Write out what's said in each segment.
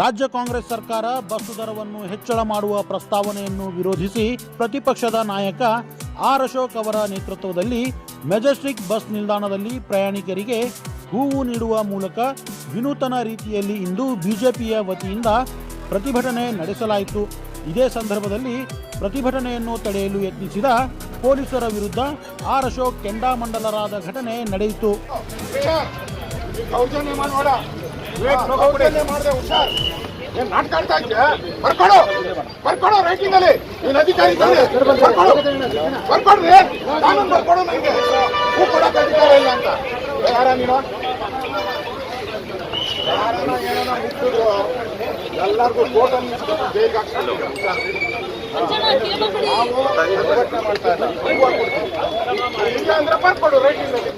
ರಾಜ್ಯ ಕಾಂಗ್ರೆಸ್ ಸರ್ಕಾರ ಬಸ್ ದರವನ್ನು ಹೆಚ್ಚಳ ಮಾಡುವ ಪ್ರಸ್ತಾವನೆಯನ್ನು ವಿರೋಧಿಸಿ ಪ್ರತಿಪಕ್ಷದ ನಾಯಕ ಆರ್ ಅಶೋಕ್ ಅವರ ನೇತೃತ್ವದಲ್ಲಿ ಮೆಜೆಸ್ಟಿಕ್ ಬಸ್ ನಿಲ್ದಾಣದಲ್ಲಿ ಪ್ರಯಾಣಿಕರಿಗೆ ಹೂವು ನೀಡುವ ಮೂಲಕ ವಿನೂತನ ರೀತಿಯಲ್ಲಿ ಇಂದು ಬಿಜೆಪಿಯ ವತಿಯಿಂದ ಪ್ರತಿಭಟನೆ ನಡೆಸಲಾಯಿತು ಇದೇ ಸಂದರ್ಭದಲ್ಲಿ ಪ್ರತಿಭಟನೆಯನ್ನು ತಡೆಯಲು ಯತ್ನಿಸಿದ ಪೊಲೀಸರ ವಿರುದ್ಧ ಆರ್ ಅಶೋಕ್ ಕೆಂಡಾಮಂಡಲರಾದ ಘಟನೆ ನಡೆಯಿತು ನಾಟಕ ಆಡ್ತಾ ಇದ್ಯಾ ಬರ್ಕೊಡು ಬರ್ಕೊಡು ರೈಟಿಂಗ್ ಅಲ್ಲಿ ನೀನ್ ಅಧಿಕಾರಿ ಬರ್ಕೊಡು ಬರ್ಕೊಡ್ರಿ ನನಗೆ ಹೂ ಅಧಿಕಾರ ಇಲ್ಲ ಅಂತ ಯಾರ ನೀನು ಯಾರು ಎಲ್ಲರಿಗೂ ಫೋಟೋ ನಿಲ್ಸ್ಕೊಂಡು ಬೇಗ ಮಾಡ್ತಾ ಇಲ್ಲ ಬರ್ಕೊಡು ರೈಟಿಂಗ್ ಅಲ್ಲಿ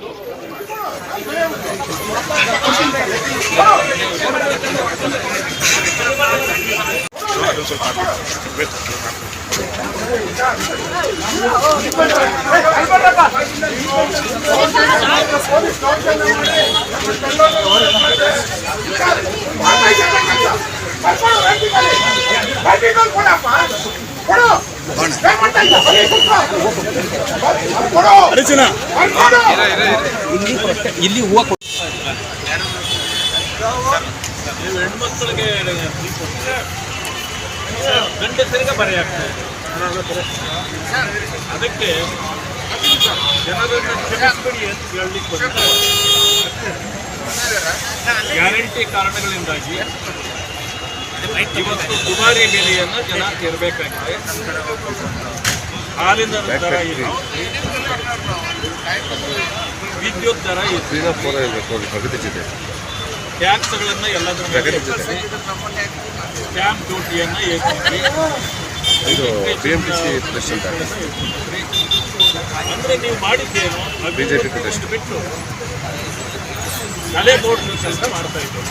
What up? ಅರ್ಚನ ಇಲ್ಲಿ ಹೂವು ಅದಕ್ಕೆ ಗ್ಯಾರಂಟಿ ಕಾರಣಗಳಿಂದಾಗಿ ಇವತ್ತು ದುಬಾರಿ ಬೆಲೆಯನ್ನು ಜನ ಇರಬೇಕಾಗಿದೆ ಹಾಲಿನ ವಿದ್ಯುತ್ ದರ ಇದೆ ಟ್ಯಾಕ್ಸ್ಗಳನ್ನು ಎಲ್ಲದರ ಸ್ಟ್ಯಾಂಪ್ ಡ್ಯೂಟಿಯನ್ನು ಏರ್ಪಡಿಸಿ ಅಂದ್ರೆ ನೀವು ಮಾಡಿದ್ದೇನು ಬಿಜೆಪಿ ಬಿಟ್ಟು ತಲೆ ಬೋರ್ಡ್ ಕೆಲಸ ಮಾಡ್ತಾ ಇದ್ದೇವೆ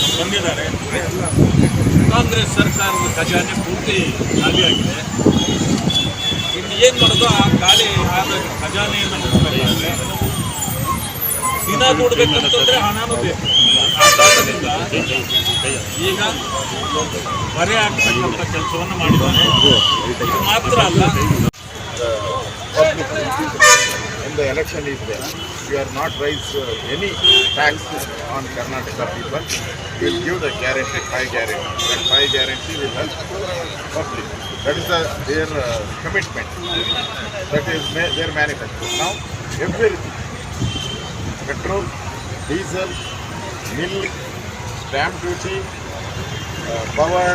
ಬಂದಿದ್ದಾರೆ ಕಾಂಗ್ರೆಸ್ ಸರ್ಕಾರದ ಖಜಾನೆ ಪೂರ್ತಿ ಖಾಲಿಯಾಗಿದೆ ಇನ್ನು ಏನು ಮಾಡೋದು ಆ ಖಾಲಿ ಆದ ಖಜಾನೆಯನ್ನು ಮುಖ್ಯಮಂತ್ರಿ ದಿನ ನೋಡಬೇಕಂತಂದ್ರೆ ಹಣನೂ ಬೇಕು ಆ ಕಾರಣದಿಂದ ಈಗ ಬರೆ ಆಗ್ತಕ್ಕಂಥ ಕೆಲಸವನ್ನು ಮಾಡಿದ್ದಾರೆ ಇದು ಮಾತ್ರ ಅಲ್ಲ in the election is there. We are not raise uh, any tax on Karnataka people. We will give the guarantee, five guarantee. That five guarantee will help public. That is the, their uh, commitment. That is their manifesto. Now, everything, petrol, diesel, milk, stamp duty, uh, power.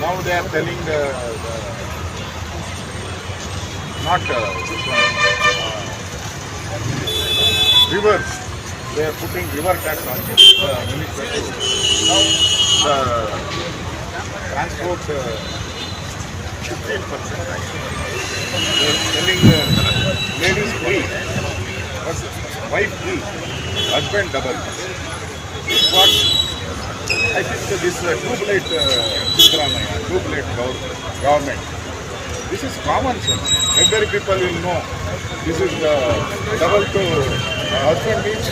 Now they are telling the, the not uh, rivers. They are putting river tax on it. Uh, now the transport uh, fifteen percent tax. They are telling uh, ladies free, but wife free, husband double. It's what I think uh, this uh, two-plate uh, two-plate government. This is common sense. Every people will know. This is double to uh, husband means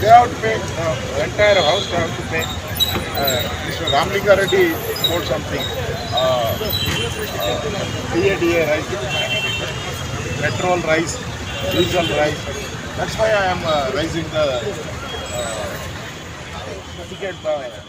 they have to pay, uh, entire house they have to pay. Uh, Mr. Ramlingam Reddy told something. DA rice, petrol rice, diesel rice. That's why I am raising the ticket by